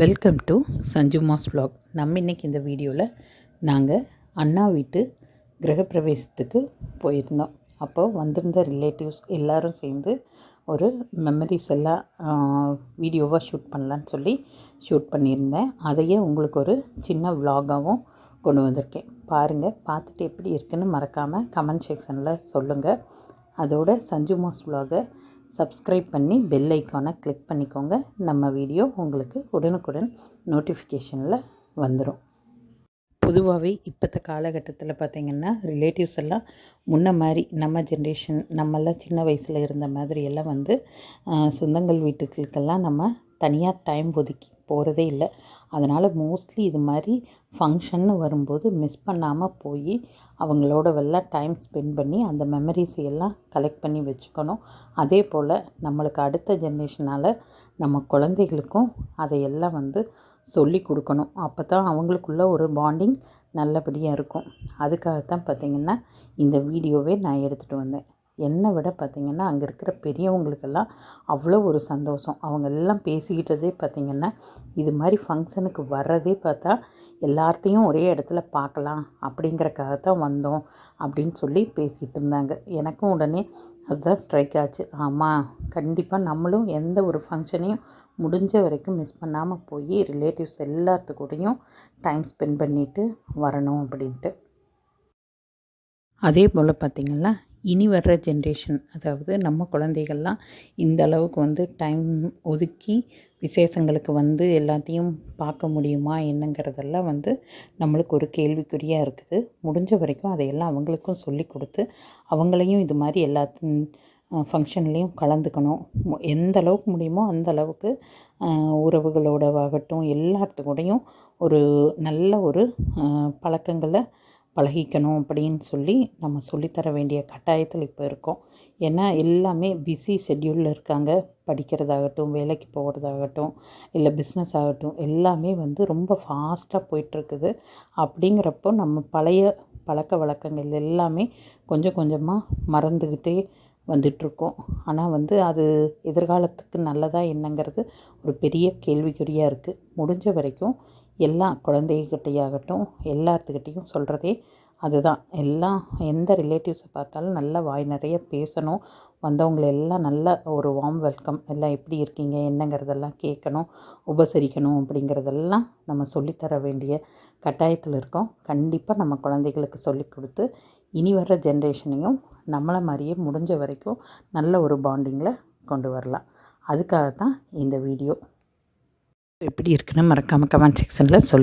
Welcome to Sanju mass நம்ம இன்றைக்கி இந்த வீடியோவில் நாங்கள் அண்ணா வீட்டு கிரகப்பிரவேசத்துக்கு போயிருந்தோம். அப்போ வந்திருந்த ரிலேட்டிவ்ஸ் எல்லோரும் சேர்ந்து ஒரு மெமரிஸ் எல்லாம் வீடியோவாக ஷூட் பண்ணலான்னு சொல்லி ஷூட் பண்ணியிருந்தேன். அதையே உங்களுக்கு ஒரு சின்ன விலாகாகவும் கொண்டு வந்திருக்கேன். பாருங்கள் பார்த்துட்டு எப்படி இருக்குன்னு மறக்காமல் கமெண்ட் செக்ஷனில் சொல்லுங்கள் அதோட சஞ்சு மாஸ் விலாகை சப்ஸ்கிரைப் பண்ணி பெல் ஐக்கானை கிளிக் பண்ணிக்கோங்க. நம்ம வீடியோ உங்களுக்கு உடனுக்குடன் நோட்டிஃபிகேஷனில் வந்துடும் பொதுவாகவே இப்போத்த காலகட்டத்தில் பார்த்திங்கன்னா ரிலேட்டிவ்ஸ் எல்லாம் முன்ன மாதிரி நம்ம ஜென்ரேஷன் நம்மெல்லாம் சின்ன வயசில் இருந்த மாதிரி எல்லாம் வந்து சொந்தங்கள் வீட்டுகளுக்கெல்லாம் நம்ம தனியாக டைம் ஒதுக்கி போகிறதே இல்லை. அதனால் மோஸ்ட்லி இது மாதிரி ஃபங்க்ஷன்னு வரும்போது மிஸ் பண்ணாமல் போய் அவங்களோட எல்லாம் டைம் ஸ்பெண்ட் பண்ணி அந்த மெமரிஸ் எல்லாம் கலெக்ட் பண்ணி வச்சுக்கணும். அதே போல் நம்மளுக்கு அடுத்த ஜென்ரேஷனால் நம்ம குழந்தைகளுக்கும் அதையெல்லாம் வந்து சொல்லி கொடுக்கணும். அப்போ தான் அவங்களுக்குள்ள ஒரு பாண்டிங் நல்லபடியாக இருக்கும். அதுக்காக தான் பார்த்திங்கன்னா இந்த வீடியோவே நான் எடுத்துகிட்டு வந்தேன். என்னை விட பார்த்திங்கன்னா அங்கே இருக்கிற பெரியவங்களுக்கெல்லாம் அவ்வளோ ஒரு சந்தோஷம். அவங்க எல்லாம் பேசிக்கிட்டதே பார்த்திங்கன்னா இது மாதிரி ஃபங்க்ஷனுக்கு வர்றதே பார்த்தா எல்லாத்தையும் ஒரே இடத்துல பார்க்கலாம் அப்படிங்கிறக்காக தான் வந்தோம் அப்படின்னு சொல்லி பேசிகிட்டு இருந்தாங்க. எனக்கும் உடனே அதுதான் ஸ்ட்ரைக் ஆச்சு. ஆமாம் கண்டிப்பாக நம்மளும் எந்த ஒரு ஃபங்க்ஷனையும் முடிஞ்ச வரைக்கும் மிஸ் பண்ணாமல் போய் ரிலேட்டிவ்ஸ் எல்லாத்துக்கூடயும் டைம் ஸ்பெண்ட் பண்ணிவிட்டு வரணும் அப்படின்ட்டு. அதே போல் பார்த்திங்கன்னா இனி வர்ற ஜென்ரேஷன் அதாவது நம்ம குழந்தைகள்லாம் இந்த அளவுக்கு வந்து டைம் ஒதுக்கி விசேஷங்களுக்கு வந்து எல்லாத்தையும் பார்க்க முடியுமா என்னங்கிறதெல்லாம் வந்து நம்மளுக்கு ஒரு கேள்விக்குறியாக இருக்குது. முடிஞ்ச வரைக்கும் அதையெல்லாம் அவங்களுக்கும் சொல்லி கொடுத்து அவங்களையும் இது மாதிரி எல்லாத்தையும் ஃபங்க்ஷன்லேயும் கலந்துக்கணும். எந்த அளவுக்கு முடியுமோ அந்த அளவுக்கு உறவுகளோட ஆகட்டும் எல்லாத்துக்கூடையும் ஒரு நல்ல ஒரு பழக்கங்களை பழகிக்கணும் அப்படின்னு சொல்லி நம்ம சொல்லித்தர வேண்டிய கட்டாயத்தில் இப்போ இருக்கோம். ஏன்னா எல்லாமே பிஸி ஷெட்யூலில் இருக்காங்க. படிக்கிறதாகட்டும் வேலைக்கு போகிறதாகட்டும் இல்லை பிஸ்னஸ் ஆகட்டும் எல்லாமே வந்து ரொம்ப ஃபாஸ்ட்டாக போயிட்டுருக்குது. அப்படிங்கிறப்போ நம்ம பழைய பழக்க வழக்கங்கள் எல்லாமே கொஞ்சம் கொஞ்சமாக மறந்துக்கிட்டே வந்துட்டுருக்கோம். ஆனால் வந்து அது எதிர்காலத்துக்கு நல்லதாக என்னங்கிறது ஒரு பெரிய கேள்விக்குறியாக இருக்குது முடிஞ்ச வரைக்கும் எல்லா குழந்தைகிட்டையாகட்டும் எல்லாத்துக்கிட்டேயும் சொல்கிறதே அதுதான். எல்லாம் எந்த ரிலேட்டிவ்ஸை பார்த்தாலும் நல்லா வாய் நிறைய பேசணும். வந்தவங்களை எல்லாம் நல்ல ஒரு வார்ம் வெல்கம் எல்லாம் எப்படி இருக்கீங்க என்னங்கிறதெல்லாம் கேட்கணும் உபசரிக்கணும் அப்படிங்கிறதெல்லாம் நம்ம சொல்லித்தர வேண்டிய கட்டாயத்தில் இருக்கோம். கண்டிப்பாக நம்ம குழந்தைகளுக்கு சொல்லி கொடுத்து இனி வர்ற ஜென்ரேஷனையும் நம்மளை மாதிரியே முடிஞ்ச வரைக்கும் நல்ல ஒரு பாண்டிங்கில் கொண்டு வரலாம். அதுக்காக தான் இந்த வீடியோ எப்படி இருக்குன்னு மறக்காமல் கமெண்ட் செக்ஷனில் சொல்லு.